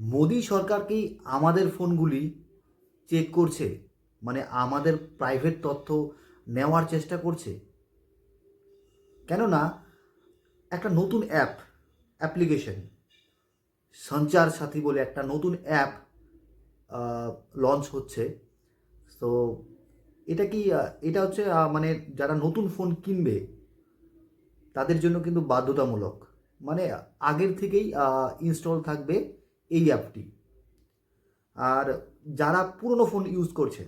মোদি সরকার কি আমাদের ফোনগুলি চেক করছে? মানে আমাদের প্রাইভেট তথ্য নেওয়ার চেষ্টা করছে? কেননা, একটা নতুন অ্যাপ অ্যাপ্লিকেশন সঞ্চার সাথী বলে একটা নতুন অ্যাপ লঞ্চ হচ্ছে। তো এটা কি এটা হচ্ছে মানে যারা নতুন ফোন কিনবে, তাদের জন্য কিন্তু বাধ্যতামূলক। মানে আগের থেকেই ইনস্টল থাকবে। এই অ্যাপটি আর যারা পুরনো ফোন ইউজ করছে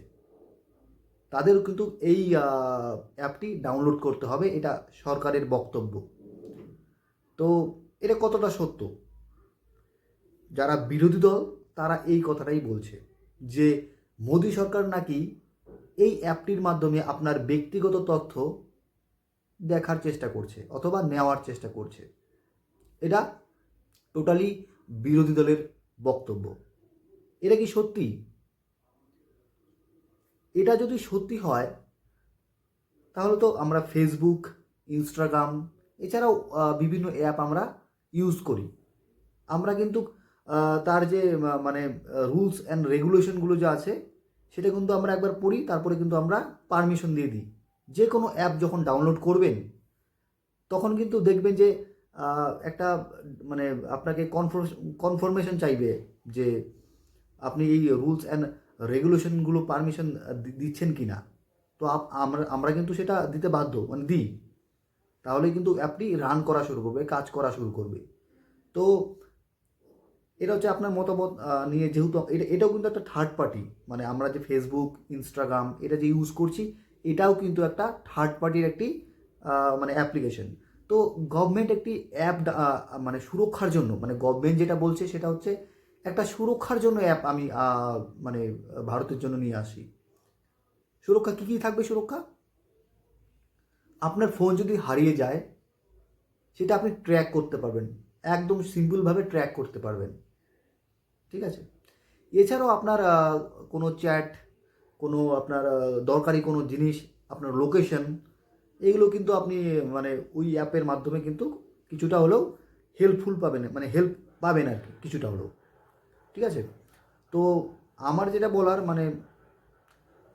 তাদের কিন্তু এই অ্যাপটি ডাউনলোড করতে হবে, এটা সরকারের বক্তব্য। তো এটা কতটা সত্য? যারা বিরোধী দল, তারা এই কথাটাই বলছে যে, মোদী সরকার নাকি এই অ্যাপটির মাধ্যমে আপনার ব্যক্তিগত তথ্য দেখার চেষ্টা করছে, অথবা নেওয়ার চেষ্টা করছে। এটা টোটালি বিরোধী দলের বক্তব্য। এটা কি সত্যি? এটা যদি সত্যি হয়, তাহলে তো আমরা ফেসবুক ইনস্টাগ্রাম এছাড়াও বিভিন্ন অ্যাপ আমরা ইউজ করি। আমরা কিন্তু তার যে মানে রুলস অ্যান্ড রেগুলেশনগুলো যা আছে, সেটা কিন্তু আমরা একবার পড়ি, তারপরে কিন্তু আমরা পারমিশন দিয়ে দিই। যে কোনো অ্যাপ যখন ডাউনলোড করবেন, তখন কিন্তু দেখবেন যে একটা মানে আপনাকে কনফার্মেশন চাইবে যে আপনি এই রুলস অ্যান্ড রেগুলেশনগুলো পারমিশন দিচ্ছেন কি না তো আমরা আমরা কিন্তু সেটা দিতে বাধ্য মানে দিই। তাহলে কিন্তু অ্যাপটি রান করা শুরু করবে, কাজ করা শুরু করবে। তো এটা হচ্ছে আপনার মতামত নিয়ে যেহেতু এটা, এটাও কিন্তু একটা থার্ড পার্টি মানে আমরা যে ফেসবুক ইনস্টাগ্রাম এটা যে ইউজ করছি, এটাও কিন্তু একটা থার্ড পার্টির একটি মানে অ্যাপ্লিকেশন তো গভর্নমেন্ট একটি অ্যাপ মানে সুরক্ষার জন্য মানে গভর্নমেন্ট যেটা বলছে সেটা হচ্ছে একটা সুরক্ষার জন্য অ্যাপ আমি মানে ভারতের জন্য নিয়ে আসি। সুরক্ষা কী কী থাকবে সুরক্ষা? আপনার ফোন যদি হারিয়ে যায়, সেটা আপনি ট্র্যাক করতে পারবেন, একদম সিম্পলভাবে ট্র্যাক করতে পারবেন। ঠিক আছে? এছাড়াও আপনার কোনো চ্যাট কোনো আপনার দরকারি কোনো জিনিস, আপনার লোকেশন এগুলো কিন্তু আপনি মানে ওই অ্যাপের মাধ্যমে কিন্তু কিছুটা হলেও হেল্পফুল পাবেন মানে হেল্প পাবেন আর কি, কিছুটা হলেও। ঠিক আছে? তো আমার যেটা বলার মানে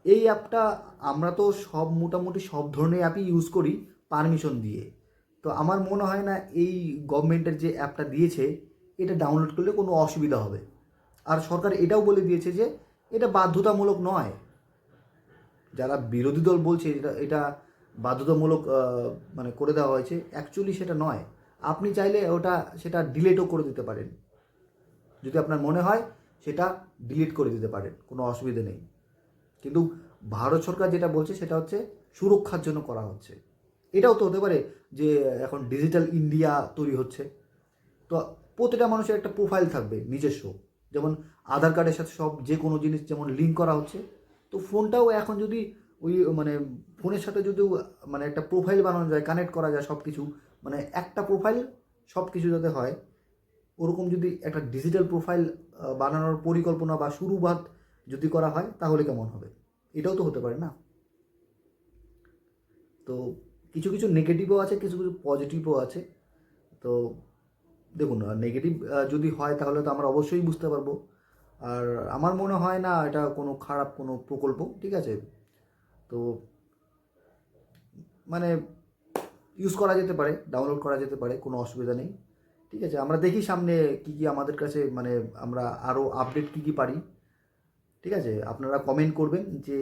এই অ্যাপটা আমরা তো সব, মোটামুটি সব ধরনের অ্যাপই ইউজ করি পারমিশন দিয়ে। তো আমার মনে হয় না এই গভর্নমেন্টের যে অ্যাপটা দিয়েছে, এটা ডাউনলোড করলে কোনো অসুবিধা হবে। আর সরকার এটাও বলে দিয়েছে যে, এটা বাধ্যতামূলক নয়। যারা বিরোধী দল বলছে, এটা এটা বাধ্যতামূলক মানে করে দেওয়া হয়েছে। অ্যাকচুয়ালি সেটা নয়। আপনি চাইলে ওটা, সেটা ডিলেটও করে দিতে পারেন। যদি আপনার মনে হয় সেটা ডিলিট করে দিতে পারেন। কোনো অসুবিধে নেই। কিন্তু ভারত সরকার যেটা বলছে সেটা হচ্ছে সুরক্ষার জন্য করা হচ্ছে। এটাও তো হতে পারে যে এখন ডিজিটাল ইন্ডিয়া তৈরি হচ্ছে। তো প্রতিটা মানুষের একটা প্রোফাইল থাকবে, নিজস্ব। যেমন আধার কার্ডের সাথে সব যে কোনো জিনিস যেমন লিঙ্ক করা হচ্ছে। তো ফোনটাও এখন যদি ওই মানে ফোনের সাথে যদি মানে একটা প্রোফাইল বানানো যায় কানেক্ট করা যায় সব কিছু মানে একটা প্রোফাইল সব কিছু যাতে হয়, ওরকম যদি একটা ডিজিটাল প্রোফাইল বানানোর পরিকল্পনা বা শুরুবাত যদি করা হয়, তাহলে কেমন হবে? এটাও তো হতে পারে না। তো, কিছু কিছু নেগেটিভও আছে, কিছু কিছু পজিটিভও আছে। তো, দেখুন নেগেটিভ যদি হয়, তাহলে তো আমরা অবশ্যই বুঝতে পারব। আর আমার মনে হয় না এটা কোনো খারাপ কোনো প্রকল্প, ঠিক আছে? তো মানে ইউজ করা যেতে পারে ডাউনলোড করা যেতে পারে, কোনো অসুবিধা নেই। ঠিক আছে, আমরা দেখি সামনে কি কি আমাদের কাছে মানে আমরা আরও আপডেট কি কি পারি। ঠিক আছে, আপনারা কমেন্ট করবেন যে